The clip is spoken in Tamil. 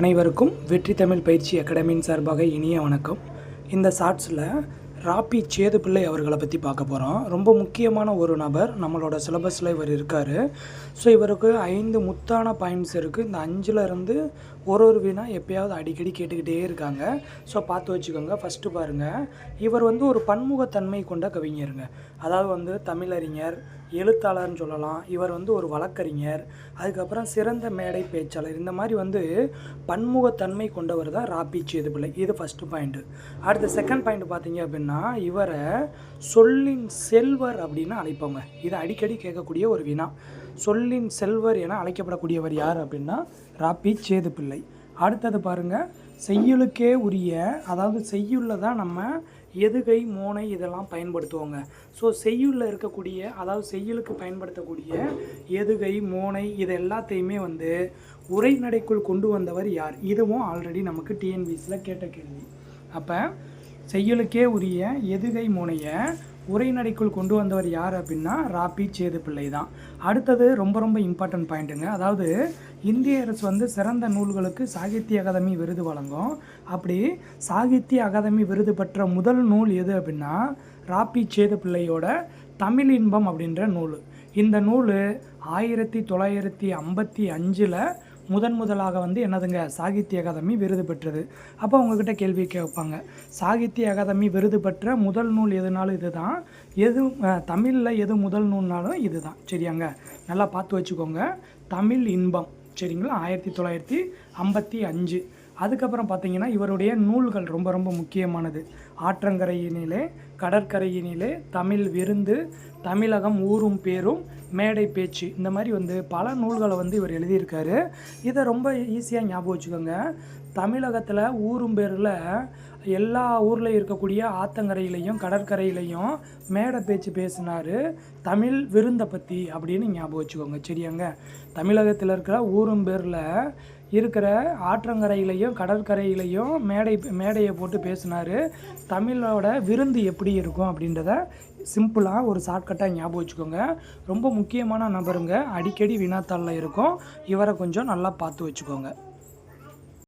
அனைவருக்கும் வெற்றி தமிழ் பயிற்சி அகாடமியின் சார்பாக இனிய வணக்கம். இந்த ஷார்ட்ஸில் ராப்பி சேதுப்பிள்ளை அவர்களை பற்றி பார்க்க போகிறோம் ரொம்ப முக்கியமான ஒரு நபர் நம்மளோட சிலபஸில் இவர் இருக்கார். ஸோ இவருக்கு ஐந்து முத்தான பாயிண்ட்ஸ் இருக்குது இந்த அஞ்சில் இருந்து ஒரு ஒரு வினா எப்பயாவது அடிக்கடி கேட்டுக்கிட்டே இருக்காங்க. ஸோ பார்த்து வச்சுக்கோங்க. ஃபஸ்ட்டு பாருங்கள் இவர் வந்து ஒரு பன்முகத்தன்மை கொண்ட கவிஞருங்க. அதாவது வந்து தமிழறிஞர் எழுத்தாளர்னு சொல்லலாம். இவர் வந்து ஒரு வழக்கறிஞர். அதுக்கப்புறம் சிறந்த மேடை பேச்சாளர். இந்த மாதிரி வந்து பன்முகத்தன்மை கொண்டவர் தான் ராபி சேதுபிள்ளை இது ஃபஸ்ட்டு பாயிண்ட்டு அடுத்த செகண்ட் பாயிண்ட் பார்த்தீங்க அப்படின்னா இவரை சொல்லின் செல்வர் அப்படின்னு அழைப்போங்க இது அடிக்கடி கேட்கக்கூடிய ஒரு வினா. சொல்லின் செல்வர் என அழைக்கப்படக்கூடியவர் யார் அப்படின்னா ராபி சேதுப்பிள்ளை அடுத்தது பாருங்கள் செய்யுளுக்கே உரிய அதாவது செய்யுள்ள தான் நம்ம எதுகை மோனை இதெல்லாம் பயன்படுத்துவோங்க. ஸோ செய்யுளில் இருக்கக்கூடிய அதாவது செய்யுளுக்கு பயன்படுத்தக்கூடிய எதுகை மோனை இது எல்லாத்தையுமே வந்து உரைநடைக்குள் கொண்டு வந்தவர் யார்? இதுவும் ஆல்ரெடி நமக்கு டிஎன்பிசியில் கேட்ட கேள்வி. அப்போ செய்யுளுக்கே உரிய எதுகை மோனையை உரைநடைக்குள் கொண்டு வந்தவர் யார் அப்படின்னா ராபி சேது பிள்ளை தான். அடுத்தது ரொம்ப ரொம்ப இம்பார்ட்டன்ட் பாயிண்ட்டுங்க அதாவது இந்திய அரசு வந்து சிறந்த நூல்களுக்கு சாகித்ய அகாதமி விருது வழங்கும். அப்படி சாகித்ய அகாதமி விருது பெற்ற முதல் நூல் எது அப்படின்னா ராபி சேது பிள்ளையோட தமிழ் இன்பம் அப்படின்ற நூல். இந்த நூல் ஆயிரத்தி தொள்ளாயிரத்தி ஐம்பத்தி அஞ்சில் முதன் முதலாக வந்து என்னதுங்க? சாகித்ய அகாதமி விருது பெற்றது. அப்போ அவங்கக்கிட்ட கேள்வி கேட்பாங்க. சாகித்ய அகாதமி விருது பெற்ற முதல் நூல் எதுனாலும் இதுதான். எது தமிழில் எது முதல் நூல்னாலும் இதுதான். சரியாங்க? நல்லா பார்த்து வச்சுக்கோங்க. தமிழ் இன்பம். சரிங்களா? ஆயிரத்தி தொள்ளாயிரத்தி ஐம்பத்தி அஞ்சு. அதுக்கப்புறம் பார்த்தீங்கன்னா இவருடைய நூல்கள் ரொம்ப ரொம்ப முக்கியமானது. ஆற்றங்கரையினிலே கடற்கரையினிலே தமிழ் விருந்து தமிழகம் ஊரும் பேரும் மேடை பேச்சு இந்த மாதிரி வந்து பல நூல்களை வந்து இவர் எழுதியிருக்காரு. இதை ரொம்ப ஈஸியாக ஞாபகம் வச்சுக்கோங்க. தமிழகத்தில் ஊரும் பேரில் எல்லா ஊரில் இருக்கக்கூடிய ஆத்தங்கரையிலையும் கடற்கரையிலையும் மேடை பேச்சு பேசினார் தமிழ் விருந்தை பற்றி அப்படின்னு ஞாபகம் வச்சுக்கோங்க. சரியாங்க? தமிழகத்தில் இருக்கிற ஊரும் பேரில் இருக்கிற ஆற்றங்கரையிலையும் கடற்கரையிலையும் மேடை மேடையை போட்டு பேசினார். தமிழோட விருந்து எப்படி இருக்கும் அப்படின்றத சிம்பிளாக ஒரு ஷார்ட்கட்டாக ஞாபகம் வச்சுக்கோங்க. ரொம்ப முக்கியமான நபருங்க. அடிக்கடி வினாத்தாளில் இருக்கும். இவரை கொஞ்சம் நல்லா பார்த்து வச்சுக்கோங்க.